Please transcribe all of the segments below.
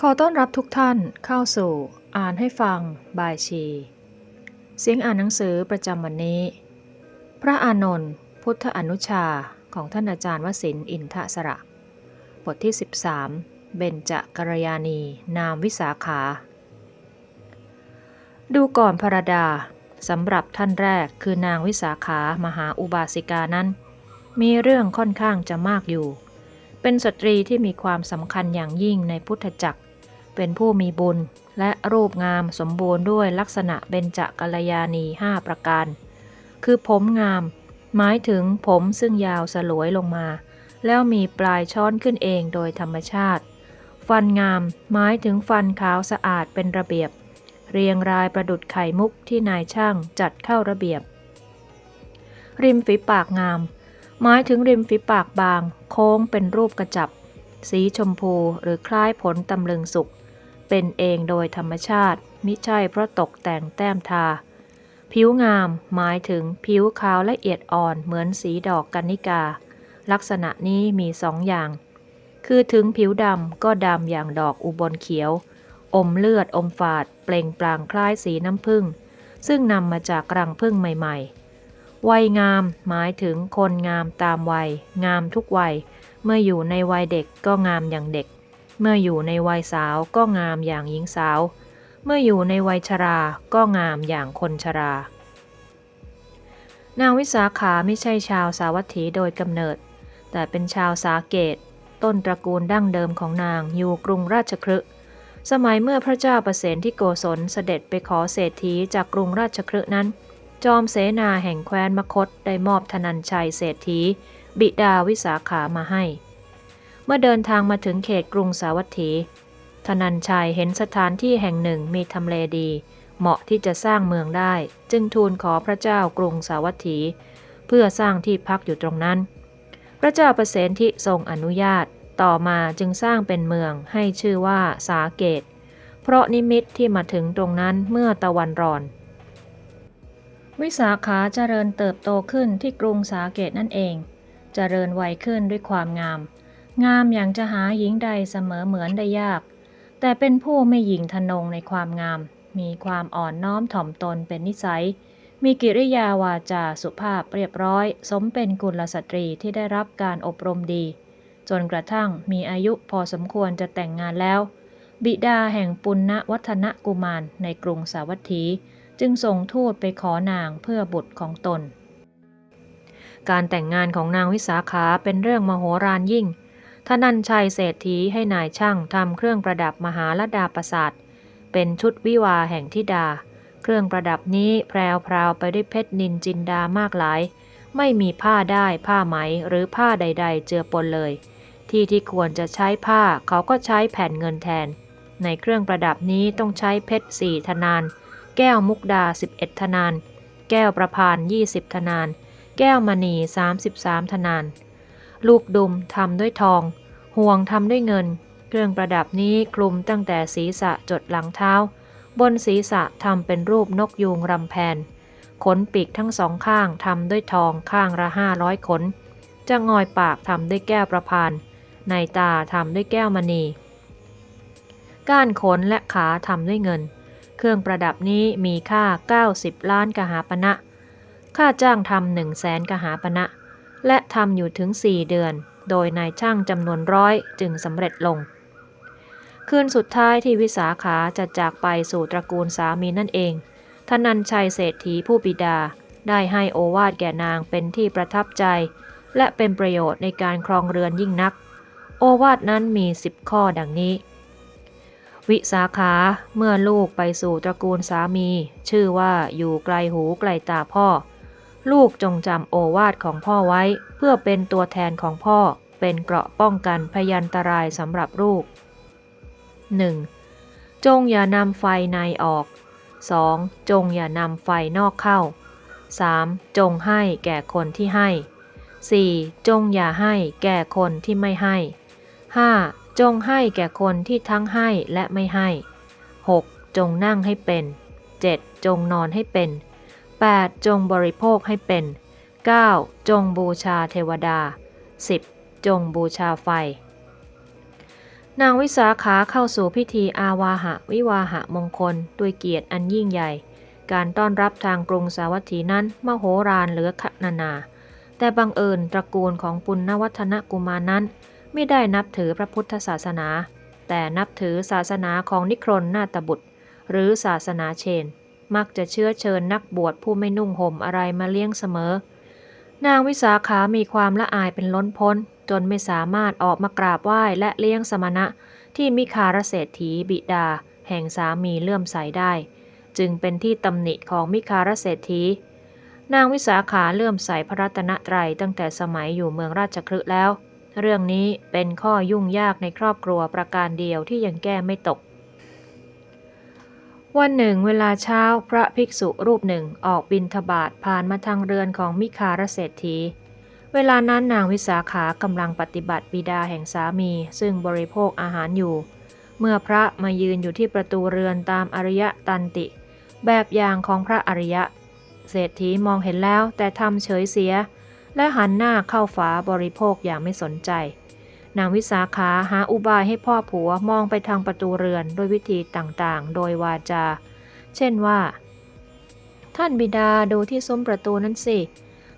ขอต้อนรับทุกท่านเข้าสู่ อ่านให้ฟัง บายชี เสียงอ่านหนังสือประจำวันนี้ พระอานนท์พุทธอนุชาของท่านอาจารย์วสินอินทสระ บทที่ 13 เบญจกัลยาณีนามวิสาขา ดูก่อนพระดาสำหรับท่านแรกคือนางวิสาขามหาอุบาสิกานั้น มีเรื่องค่อนข้างจะมากอยู่ เป็นสตรีที่มีความสำคัญอย่างยิ่งในพุทธจักร เป็นผู้มีบุญ และรูปงามสมบูรณ์ด้วยลักษณะเบญจกัลยาณีห้าประการ คือผมงาม หมายถึงผมซึ่งยาวสลวยลงมา แล้วมีปลายช้อนขึ้นเองโดยธรรมชาติ ฟันงาม หมายถึงฟันขาวสะอาดเป็นระเบียบ เรียงรายประดุดไข่มุกที่นายช่างจัดเข้าระเบียบ ริมฝีปากงาม หมายถึงริมฝีปากบาง โค้งเป็นรูปกระจับสีชมพูหรือคล้ายผลตำลึงสุก เป็นเองโดยธรรมชาติมิใช่เพราะตกแต่งแต้มทา ผิวงามหมายถึงผิวขาวละเอียดอ่อนเหมือนสีดอกกัญิกา ลักษณะนี้มีสองอย่าง คือถึงผิวดำก็ดำอย่างดอกอุบลเขียว อมเลือดอมฝาด เปล่งปลั่งคล้ายสีน้ำผึ้งซึ่งนำมาจากรังผึ้งใหม่ๆ วัยงามหมายถึงคนงามตามวัย งามทุกวัย เมื่ออยู่ในวัยเด็กก็งามอย่างเด็ก เมื่ออยู่ในวัยสาวก็งามอย่างหญิงสาว เมื่ออยู่ในวัยชราก็งามอย่างคนชรา นางวิสาขาไม่ใช่ชาวสาวัตถีโดยกำเนิด แต่เป็นชาวสาเกต ต้นตระกูลดั้งเดิมของนางอยู่กรุงราชคฤห์สมัยเมื่อพระเจ้าประเสนที่โกศลเสด็จไปขอเศรษฐีจากกรุงราชคฤห์นั้น จอมเสนาแห่งแคว้นมคตได้มอบธนัญชัยเศรษฐี บิดาวิสาขามาให้ เมื่อเดินทางมาถึงเขตกรุงสาวัตถี ธนัญชัยเห็นสถานที่แห่งหนึ่งมีทำเลดี เหมาะที่จะสร้างเมืองได้ จึงทูลขอพระเจ้ากรุงสาวัตถี เพื่อสร้างที่พักอยู่ตรงนั้น พระเจ้าประเสนที่ทรงอนุญาตต่อมาจึงสร้างเป็นเมืองให้ชื่อว่าสาเกต เพราะนิมิตที่มาถึงตรงนั้นเมื่อตะวันรอน วิสาขาเจริญเติบโตขึ้นที่กรุงสาเกตนั่นเอง เจริญวัยขึ้นด้วยความงาม งามอย่างจะหาหญิงใดเสมอเหมือนได้ยาก แต่เป็นผู้ไม่หยิ่งทะนงในความงาม มีความอ่อนน้อมถ่อมตนเป็นนิสัย มีกิริยาวาจาสุภาพเรียบร้อย สมเป็นกุลสตรีที่ได้รับการอบรมดี จนกระทั่งมีอายุพอสมควรจะแต่งงานแล้ว บิดาแห่งปุณณวัฒนกุมารในกรุงสาวัตถี จึงส่งทูตไปขอนางเพื่อบุตรของตน การแต่งงานของนางวิสาขาเป็นเรื่องมโหฬารยิ่ง ทนันชัยเศรษฐีให้นายช่างทำเครื่องประดับมหาลดาประสาทเป็นชุดวิวาแห่งทิดา เครื่องประดับนี้แพรวพราวไปด้วยเพชรนินจินดามากหลาย ไม่มีผ้าได้ผ้าไหมหรือผ้าใด ๆ เจือปนเลย ที่ที่ควรจะใช้ผ้าเขาก็ใช้แผ่นเงินแทน ในเครื่องประดับนี้ต้องใช้เพชรสี่ธนาน แก้วมุกดา 11ธนาน แก้วประพาน 20ธนาน แก้วมณี 33ธนาน ลูกดุมทำด้วยทอง ห่วงทำด้วยเงิน เครื่องประดับนี้คลุมตั้งแต่ศีรษะจดหลังเท้า บนศีรษะทำเป็นรูปนกยูงรำแพน ขนปีกทั้งสองข้างทำด้วยทองข้างละห้าร้อยขน จะงอยปากทำด้วยแก้วประพาน ในตาทำด้วยแก้วมณี ก้านขนและขาทำด้วยเงิน เครื่องประดับนี้มีค่า 90 ล้านกหาปณะค่าจ้างทำหนึ่งแสนกหาปณะ และทำอยู่ถึง4เดือน โดยนายช่างจำนวนร้อยจึงสำเร็จลง คืนสุดท้ายที่วิสาขาจะจากไปสู่ตระกูลสามีนั่นเองทนันชัยเศรษฐีผู้บิดา ได้ให้โอวาทแก่นางเป็นที่ประทับใจ และเป็นประโยชน์ในการครองเรือนยิ่งนัก โอวาทนั้นมีสิบข้อดังนี้ วิสาขาเมื่อลูกไปสู่ตระกูลสามี ชื่อว่าอยู่ไกลหูไกลตาพ่อ ลูกจงจำโอวาทของพ่อไว้ เพื่อเป็นตัวแทนของพ่อ เป็นเกราะป้องกันพยันตรายสำหรับลูก 1. จงอย่านำไฟในออก 2. จงอย่านำไฟนอกเข้า 3. จงให้แก่คนที่ให้ 4. จงอย่าให้แก่คนที่ไม่ให้ 5. จงให้แก่คนที่ทั้งให้และไม่ให้ 6. จงนั่งให้เป็น 7. จงนอนให้เป็น 8. จงบริโภคให้เป็น 9. จงบูชาเทวดา 10. จงบูชาไฟ นางวิสาขาเข้าสู่พิธีอาวาหะวิวาหะมงคล ด้วยเกียรติอันยิ่งใหญ่ การต้อนรับทางกรุงสาวัตถีนั้นมโหฬารเหลือขนานา แต่บังเอิญตระกูลของปุณณวัฒนกุมารนั้น ไม่ได้นับถือพระพุทธศาสนา แต่นับถือศาสนาของนิครนนาตบุตร หรือศาสนาเชน มักจะเชื้อเชิญนักบวชผู้ไม่นุ่งห่มอะไรมาเลี้ยงเสมอ นางวิสาขามีความละอายเป็นล้นพ้น จนไม่สามารถออกมากราบไหว้และเลี้ยงสมณะ ที่มิคารเศรษฐีบิดา แห่งสามีเลื่อมใสได้ จึงเป็นที่ตำหนิของมิคารเศรษฐีนางวิสาขาเลื่อมใสพระรัตนตรัยตั้งแต่สมัยอยู่เมืองราชคฤห์แล้ว เรื่องนี้เป็นข้อยุ่งยากในครอบครัวประการเดียวที่ยังแก้ไม่ตก วันหนึ่งเวลาเช้าพระภิกษุรูปหนึ่งออกบินทบาทผ่านมาทางเรือนของมิคารเศรษฐี เวลานั้นนางวิสาขากำลังปฏิบัติบิดาแห่งสามี ซึ่งบริโภคอาหารอยู่ เมื่อพระมายืนอยู่ที่ประตูเรือนตามอริยตันติ แบบอย่างของพระอริยะ เศรษฐีมองเห็นแล้วแต่ทำเฉยเสีย และหันหน้าเข้าฝาบริโภคอย่างไม่สนใจ นางวิสาขาหาอุบายให้พ่อผัวมองไปทางประตูเรือนด้วยวิธีต่างๆ โดยวาจา เช่นว่า ท่านบิดาดูที่ซุ้มประตูนั้นสิ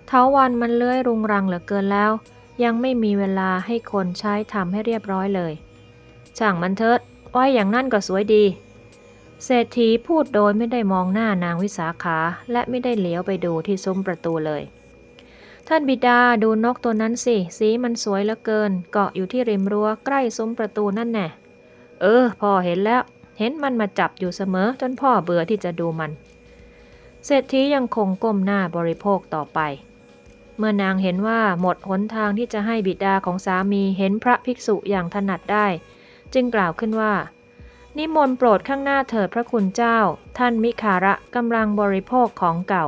เท้าวันมันเลื้อยรุงรังเหลือเกินแล้ว ยังไม่มีเวลาให้คนใช้ทำให้เรียบร้อยเลย ช่างมันเถิดไว้อย่างนั่นก็สวยดี เศรษฐีพูดโดยไม่ได้มองหน้านางวิสาขาและไม่ได้เหลียวไปดูที่ซุ้มประตูเลย ท่านบิดาดูนกตัวนั้นสิ สีมันสวยเหลือเกิน เกาะอยู่ที่ริมรั้วใกล้ซุ้มประตูนั่นแน่เออพ่อเห็นแล้ว เห็นมันมาจับอยู่เสมอ จนพ่อเบื่อที่จะดูมัน เศรษฐียังคงก้มหน้าบริโภคต่อไป เมื่อนางเห็นว่าหมดหนทางที่จะให้บิดาของสามีเห็นพระภิกษุอย่างถนัดได้ จึงกล่าวขึ้นว่า นิมนต์โปรดข้างหน้าเถิดพระคุณเจ้า ท่านมิคาระกำลังบริโภคของเก่า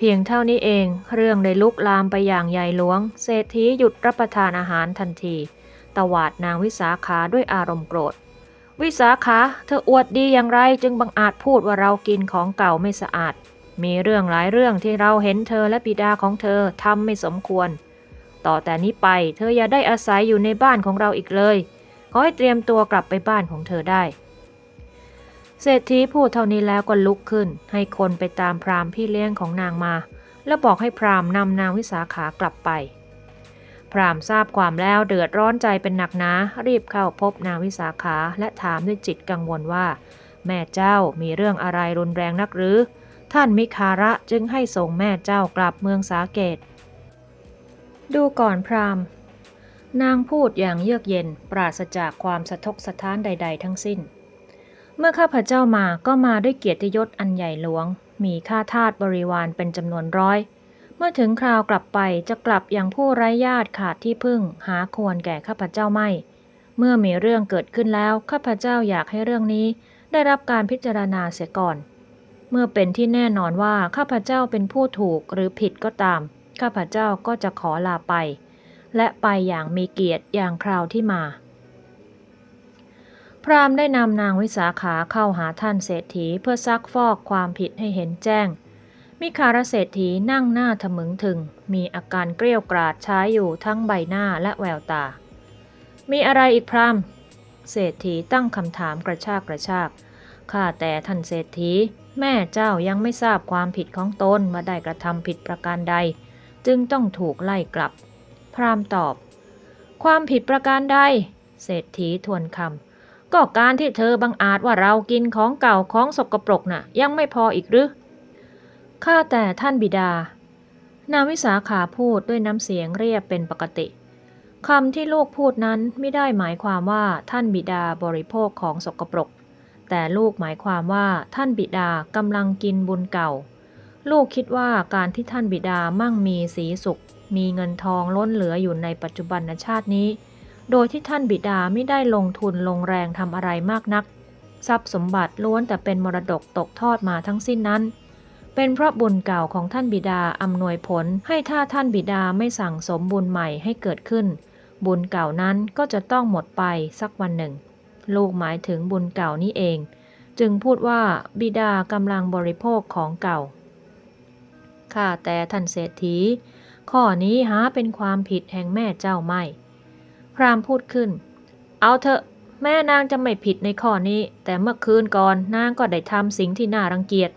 เพียงเท่านี้เอง เรื่องได้ลุกลามไปอย่างใหญ่หลวง เศรษฐีหยุดรับประทานอาหารทันทีตวาดนางวิสาขาด้วยอารมณ์โกรธ วิสาขา เธออวดดีอย่างไรจึงบังอาจพูดว่าเรากินของเก่าไม่สะอาด มีเรื่องหลายเรื่องที่เราเห็นเธอและบิดาของเธอทำไม่สมควร ต่อแต่นี้ไปเธออย่าได้อาศัยอยู่ในบ้านของเราอีกเลย ขอให้เตรียมตัวกลับไปบ้านของเธอได้ เศรษฐีพูดเท่านี้แล้วก็ลุกขึ้น ให้คนไปตามพราหมณ์พี่เลี้ยงของนางมา แล้วบอกให้พราหมณ์นำนางวิสาขากลับไป พราหมณ์ทราบความแล้วเดือดร้อนใจเป็นหนักหนารีบเข้าพบนางวิสาขาและถามด้วยจิตกังวลว่า แม่เจ้ามีเรื่องอะไรรุนแรงนักหรือ ท่านมิคาระจึงให้ส่งแม่เจ้ากลับเมืองสาเกต ดูก่อนพราหมณ์ นางพูดอย่างเยือกเย็นปราศจากความสะทกสะท้านใด ๆ ทั้งสิ้น เมื่อข้าพเจ้ามาก็มาด้วยเกียรติยศอันใหญ่หลวง มีข้าทาสบริวารเป็นจำนวนร้อย เมื่อถึงคราวกลับไปจะกลับอย่างผู้ไร้ญาติขาดที่พึ่ง หาควรแก่ข้าพเจ้าไม่ เมื่อมีเรื่องเกิดขึ้นแล้วข้าพเจ้าอยากให้เรื่องนี้ ได้รับการพิจารณาเสียก่อน เมื่อเป็นที่แน่นอนว่าข้าพเจ้าเป็นผู้ถูกหรือผิดก็ตาม ข้าพเจ้าก็จะขอลาไป และไปอย่างมีเกียรติอย่างคราวที่มา พราหมณ์ได้นำนางวิสาขาเข้าหาท่านเศรษฐีเพื่อซักฟอกความผิดให้เห็นแจ้ง มิคารเศรษฐีนั่งหน้าทะมึงถึง มีอาการเกรี้ยวกราดใช้อยู่ทั้งใบหน้าและแววตา มีอะไรอีกพราหมณ์ เศรษฐีตั้งคำถามกระชากกระชากข้าแต่ท่านเศรษฐี แม่เจ้ายังไม่ทราบความผิดของตนว่าได้กระทำผิดประการใด จึงต้องถูกไล่กลับ พราหมณ์ตอบ ความผิดประการใด เศรษฐีทวนคำ ก็การที่เธอบังอาจว่าเรากินของเก่าของสกปรกน่ะ ยังไม่พออีกหรือข้าแต่ท่านบิดา นางวิสาขาพูดด้วยน้ำเสียงเรียบเป็นปกติคำที่ลูกพูดนั้นไม่ได้หมายความว่าท่านบิดาบริโภคของสกปรก แต่ลูกหมายความว่าท่านบิดากำลังกินบุญเก่า ลูกคิดว่าการที่ท่านบิดามั่งมีสีสุข มีเงินทองล้นเหลืออยู่ในปัจจุบันชาตินี้ โดยที่ท่านบิดาไม่ได้ลงทุนลงแรงทำอะไรมากนัก ทรัพย์สมบัติล้วนแต่เป็นมรดกตกทอดมาทั้งสิ้นนั้น เป็นเพราะบุญเก่าของท่านบิดาอำนวยผลให้ถ้าท่านบิดาไม่สั่งสมบุญใหม่ให้เกิดขึ้น บุญเก่านั้นก็จะต้องหมดไปสักวันหนึ่ง ลูกหมายถึงบุญเก่านี้เอง จึงพูดว่าบิดากำลังบริโภคของเก่าข้าแต่ท่านเศรษฐีข้อนี้หาเป็นความผิดแห่งแม่เจ้าไม่ พราหมณ์พูดขึ้น เอาเถอะแม่นางจะไม่ผิดในข้อนี้ แต่เมื่อคืนก่อนนางก็ได้ทำสิ่งที่น่ารังเกียจ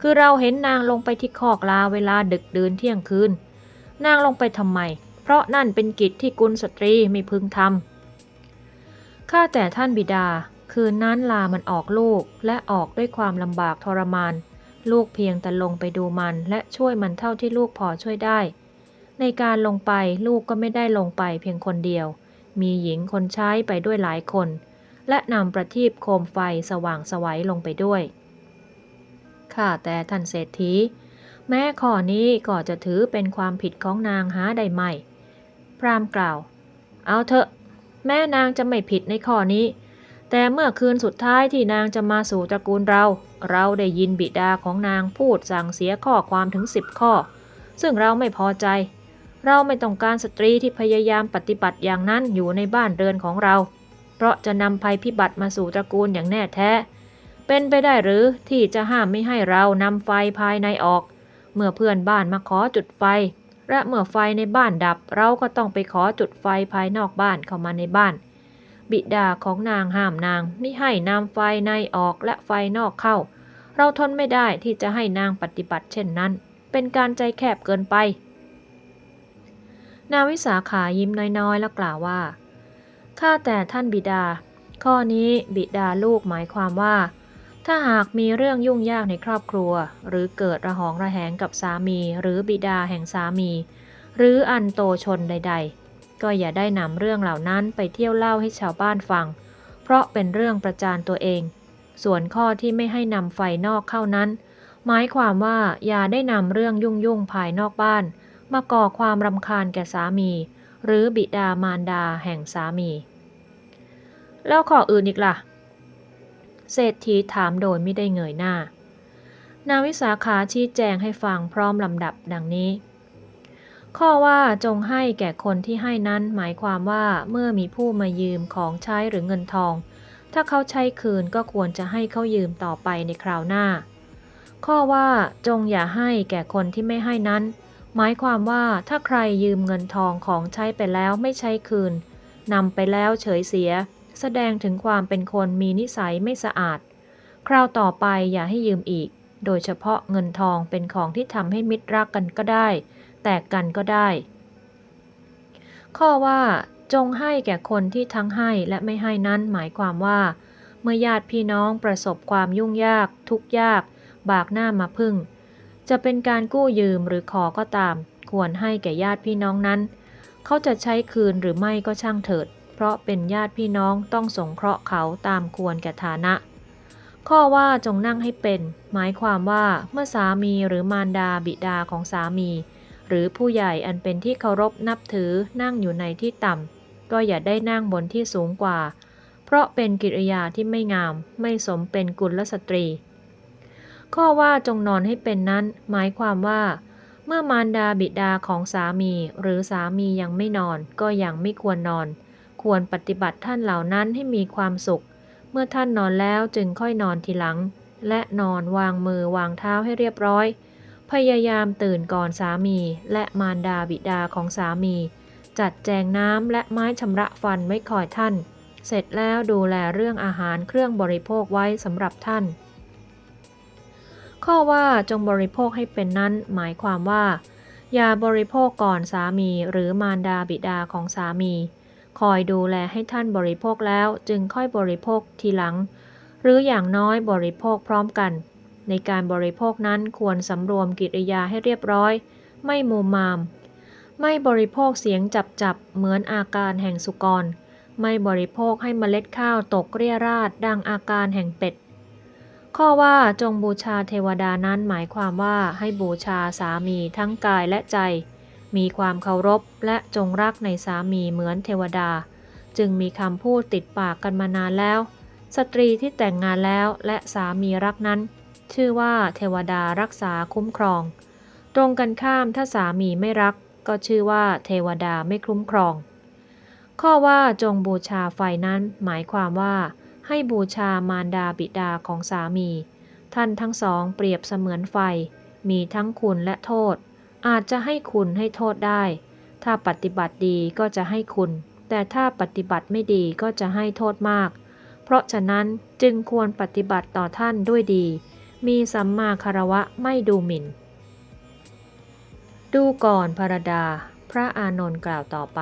คือเราเห็นนางลงไปที่คอกลาเวลาดึกดื่นเที่ยงคืน นางลงไปทำไม เพราะนั่นเป็นกิจที่กุลสตรีไม่พึงทำข้าแต่ท่านบิดา คืนนั้นลามันออกลูกและออกด้วยความลำบากทรมาน ลูกเพียงแต่ลงไปดูมันและช่วยมันเท่าที่ลูกพอช่วยได้ ในการลงไปลูกก็ไม่ได้ลงไปเพียงคนเดียว มีหญิงคนใช้ไปด้วยหลายคน และนำประทีปโคมไฟสว่างสวัยลงไปด้วย ข้าแต่ท่านเศรษฐี แม้ข้อนี้ก็จะถือเป็นความผิดของนางหาได้ไหม พรามกล่าว เอาเถอะ แม่นางจะไม่ผิดในข้อนี้ แต่เมื่อคืนสุดท้ายที่นางจะมาสู่ตระกูลเรา เราได้ยินบิดาของนางพูดสั่งเสียข้อความถึงสิบข้อ ซึ่งเราไม่พอใจ เราไม่ต้องการสตรีที่พยายามปฏิบัติอย่างนั้นอยู่ในบ้านเรือนของเรา เพราะจะนำภัยพิบัติมาสู่ตระกูลอย่างแน่แท้ เป็นไปได้หรือที่จะห้ามไม่ให้เรานำไฟภายในออก เมื่อเพื่อนบ้านมาขอจุดไฟ และเมื่อไฟในบ้านดับ เราก็ต้องไปขอจุดไฟภายนอกบ้านเข้ามาในบ้าน บิดาของนางห้ามนางไม่ให้นำไฟในออกและไฟนอกเข้า เราทนไม่ได้ที่จะให้นางปฏิบัติเช่นนั้น เป็นการใจแคบเกินไป นางวิสาขายิ้มน้อยๆ แล้วกล่าวว่า ข้าแต่ท่านบิดา ข้อนี้บิดาลูกหมายความว่า ถ้าหากมีเรื่องยุ่งยากในครอบครัว หรือเกิดระหองระแหงกับสามี หรือบิดาแห่งสามี หรืออันโตชนใด ๆ ก็อย่าได้นำเรื่องเหล่านั้นไปเที่ยวเล่าให้ชาวบ้านฟัง เพราะเป็นเรื่องประจานตัวเอง ส่วนข้อที่ไม่ให้นำไฟนอกเข้านั้น หมายความว่าอย่าได้นำเรื่องยุ่งๆภายนอกบ้าน มาก่อความรำคาญแก่สามี หรือบิดามารดาแห่งสามี แล้วข้ออื่นอีกล่ะ เศรษฐีถามโดยไม่ได้เงยหน้า นาวิสาขาชี้แจงให้ฟังพร้อมลำดับดังนี้ ข้อว่าจงให้แก่คนที่ให้นั้นหมายความว่าเมื่อมีผู้มายืมของใช้หรือเงินทอง ถ้าเขาใช้คืนก็ควรจะให้เขายืมต่อไปในคราวหน้าข้อว่าจงอย่าให้แก่คนที่ไม่ให้นั้น หมายความว่าถ้าใครยืมเงินทองของใช้ไปแล้วไม่ใช้คืนนำไปแล้วเฉยเสีย แสดงถึงความเป็นคนมีนิสัยไม่สะอาด คราวต่อไปอย่าให้ยืมอีก โดยเฉพาะเงินทองเป็นของที่ทำให้มิตรรักกันก็ได้ แตกกันก็ได้ ข้อว่า จงให้แก่คนที่ทั้งให้และไม่ให้นั้นหมายความว่า เมื่อญาติพี่น้องประสบความยุ่งยาก ทุกยาก บากหน้ามาพึ่ง จะเป็นการกู้ยืมหรือขอก็ตาม ควรให้แก่ญาติพี่น้องนั้น เขาจะใช้คืนหรือไม่ก็ช่างเถิด เพราะเป็นญาติพี่น้องต้องสงเคราะห์เขาตามควรแก่ฐานะ ข้อว่าจงนั่งให้เป็น หมายความว่าเมื่อสามีหรือมารดาบิดาของสามี หรือผู้ใหญ่อันเป็นที่เคารพนับถือนั่งอยู่ในที่ต่ำก็อย่าได้นั่งบนที่สูงกว่า เพราะเป็นกิริยาที่ไม่งาม ไม่สมเป็นกุลสตรี ข้อว่าจงนอนให้เป็นนั้น หมายความว่า เมื่อมารดาบิดาของสามีหรือสามียังไม่นอนก็ยังไม่ควรนอน ควรปฏิบัติท่านเหล่านั้นให้มีความสุข เมื่อท่านนอนแล้วจึงค่อยนอนทีหลัง และนอนวางมือวางเท้าให้เรียบร้อย พยายามตื่นก่อนสามีและมารดาบิดาของสามี จัดแจงน้ำและไม้ชำระฟันไว้คอยท่าน เสร็จแล้วดูแลเรื่องอาหารเครื่องบริโภคไว้สำหรับท่าน ข้อว่าจงบริโภคให้เป็นนั้น หมายความว่า อย่าบริโภคก่อนสามีหรือมารดาบิดาของสามี คอยดูแลให้ท่านบริโภคแล้วจึงค่อยบริโภคทีหลัง หรืออย่างน้อยบริโภคพร้อมกัน ในการบริโภคนั้นควรสำรวมกิริยาให้เรียบร้อย ไม่มูมาม ไม่บริโภคเสียงจับจับเหมือนอาการแห่งสุกร ไม่บริโภคให้เมล็ดข้าวตกเรียราดดังอาการแห่งเป็ด ข้อว่าจงบูชาเทวดานั้นหมายความว่าให้บูชาสามีทั้งกายและใจ มีความเคารพและจงรักในสามีเหมือนเทวดา จึงมีคำพูดติดปากกันมานานแล้ว สตรีที่แต่งงานแล้วและสามีรักนั้น ชื่อว่าเทวดารักษาคุ้มครอง ตรงกันข้ามถ้าสามีไม่รัก ก็ชื่อว่าเทวดาไม่คุ้มครอง ข้อว่าจงบูชาไฟนั้นหมายความว่า ให้บูชามารดาบิดาของสามี ท่านทั้งสองเปรียบเสมือนไฟ มีทั้งคุณและโทษ อาจจะให้คุณให้โทษได้ ถ้าปฏิบัติดีก็จะให้คุณ แต่ถ้าปฏิบัติไม่ดีก็จะให้โทษมาก เพราะฉะนั้นจึงควรปฏิบัติต่อท่านด้วยดี มีสัมมาคารวะไม่ดูหมิ่น ดูก่อนพระดา พระอานนท์กล่าวต่อไป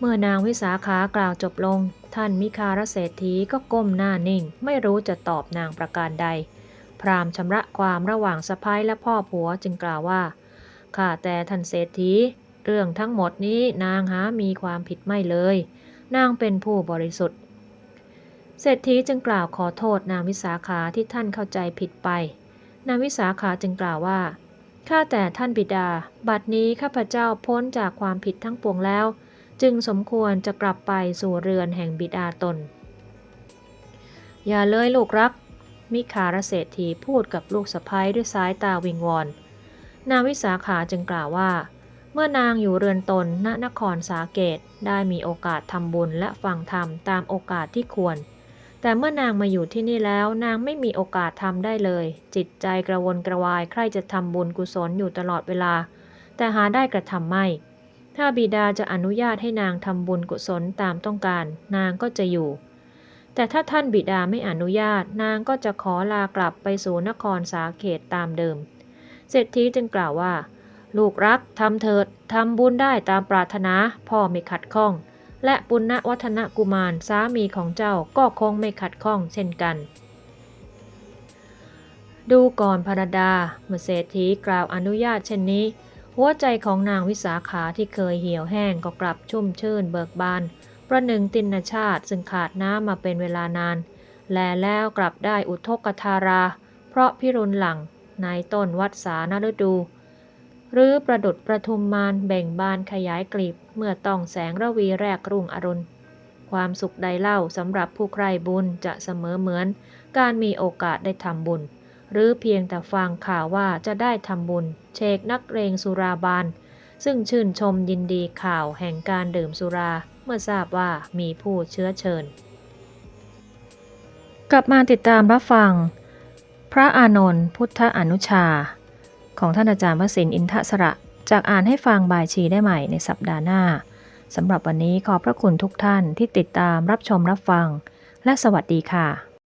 เมื่อนางวิสาขากล่าวจบลง ท่านมิคารเศรษฐีก็ก้มหน้านิ่ง ไม่รู้จะตอบนางประการใด พราหมณ์ชำระความระหว่างสะพ้ายและพ่อผัวจึงกล่าวว่า ข้าแต่ท่านเศรษฐี เรื่องทั้งหมดนี้นางหามีความผิดไม่เลย นางเป็นผู้บริสุทธิ์ เศรษฐีจึงกล่าวขอโทษนางวิสาขาที่ท่านเข้าใจผิดไป นางวิสาขาจึงกล่าวว่า ข้าแต่ท่านบิดา บัดนี้ข้าพเจ้าพ้นจากความผิดทั้งปวงแล้ว จึงสมควรจะกลับไปสู่เรือนแห่งบิดาตน อย่าเลยลูกรัก มิคารเศรษฐีพูดกับลูกสะพ้ยด้วยสายตาวิงวอน นางวิสาขาจึงกล่าวว่า เมื่อนางอยู่เรือนตนณนครสาเกตได้มีโอกาสทำบุญและฟังธรรมตามโอกาสที่ควร แต่เมื่อนางมาอยู่ที่นี่แล้วนางไม่มีโอกาสทำได้เลย จิตใจกระวนกระวายใครจะทำบุญกุศลอยู่ตลอดเวลา แต่หาได้กระทำไม่ ถ้าบิดาจะอนุญาตให้นางทำบุญกุศลตามต้องการ นางก็จะอยู่ แต่ถ้าท่านบิดาไม่อนุญาต นางก็จะขอลากลับไปสู่นครสาเกตตามเดิม เศรษฐีจึงกล่าวว่า ลูกรักทำเถิดทำบุญได้ตามปรารถนาพ่อไม่ขัดข้อง และปุณณวัฒนกุมารสามีของเจ้าก็คงไม่ขัดข้องเช่นกันดูก่อนพระดา เมื่อเศรษฐีกล่าวอนุญาตเช่นนี้ หัวใจของนางวิสาขาที่เคยเหี่ยวแห้งก็กลับชุ่มชื่นเบิกบาน ประหนึ่งตินชาติซึ่งขาดน้ำมาเป็นเวลานาน แลแล้วกลับได้อุทกธารา เพราะพิรุณหลังในต้นวัดสานฤดู หรือประดุดประทุมมานเบ่งบานขยายกลีบเมื่อต้องแสงระวีแรกรุ่งอรุณ ความสุขใดเล่าสำหรับผู้ใคร่บุญจะเสมอเหมือน การมีโอกาสได้ทำบุญ หรือเพียงแต่ฟังข่าวว่าจะได้ทำบุญเชกนักเรงสุราบานซึ่งชื่นชมยินดีข่าวแห่งการดื่มสุราเมื่อทราบว่ามีผู้เชื้อเชิญ กลับมาติดตามรับฟัง พระอานนท์พุทธอนุชา ของท่านอาจารย์วสินอินทสระ จากอ่านให้ฟังบายชีได้ใหม่ในสัปดาห์หน้าสำหรับวันนี้ขอพระคุณทุกท่านที่ติดตามรับชมรับฟัง และสวัสดีค่ะ